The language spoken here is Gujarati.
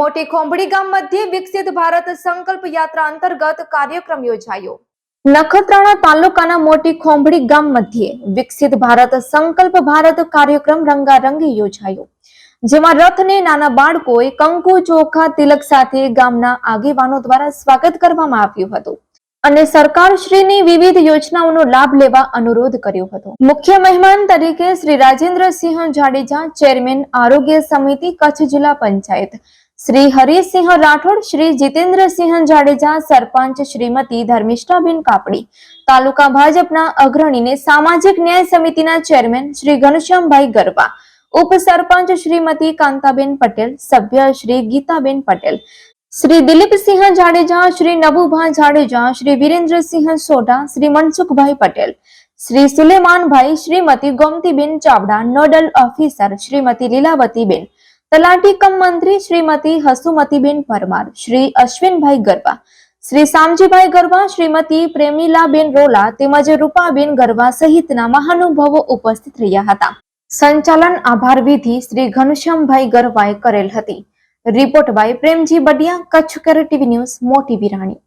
મોટી ખોંભડી ગામ મધ્યે વિકસિત ભારત સંકલ્પ યાત્રા અંતર્ગત કાર્યક્રમ યોજાયો. નખત્રાણા તાલુકાના મોટી ખોંભડી ગામ મધ્યે વિકસિત ભારત સંકલ્પ ભારત કાર્યક્રમ રંગારંગી યોજાયો. જેમાં રથને નાના બાળકોએ કંકુ, ચોખા, તિલક સાથે ગામના આગેવાનો દ્વારા સ્વાગત કરવામાં આવ્યું હતું અને સરકારશ્રીની વિવિધ યોજનાઓનો લાભ લેવા અનુરોધ કર્યો હતો. મુખ્ય મહેમાન તરીકે શ્રી રાજેન્દ્રસિંહ જાડેજા, ચેરમેન આરોગ્ય સમિતિ, કચ્છ જિલ્લા પંચાયત શ્રી હરિસિંહ રાઠોડ, શ્રી જીતેન્દ્રસિંહ જાડેજા, સરપંચ શ્રીમતી ધર્મિષ્ઠાબેન કાપડી, તાલુકા ભાજપના અગ્રણીને સામાજિક ન્યાય સમિતિના ચેરમેન શ્રી ઘનશ્યામભાઈ ગરબા, ઉપસરપંચ શ્રીમતી કાંતાબેન પટેલ, સભ્ય શ્રી ગીતાબેન પટેલ, શ્રી દિલીપસિંહ જાડેજા, શ્રી નબુભા જાડેજા, શ્રી વિરેન્દ્રસિંહ સોઢા, શ્રી મનસુખભાઈ પટેલ, શ્રી સુલેમાનભાઈ, શ્રીમતી ગોમતીબેન ચાવડા, નોડલ ઓફિસર શ્રીમતી લીલાવતીબેન તલાટી કમ મંત્રી શ્રીમતી હસુમતીબેન પરમાર, શ્રી અશ્વિનભાઈ ગરવા, શ્રી સામજીભાઈ ગરવા, શ્રીમતી પ્રેમીલાબેન રોલા તેમજ રૂપાબેન ગરવા સહિતના મહાનુભાવો ઉપસ્થિત રહ્યા હતા. સંચાલન આભાર વિધિ શ્રી ઘનશ્યામભાઈ ગરવાએ કરેલ હતી. Report by Premji Badiya Kutch care TV news, Moti Virani.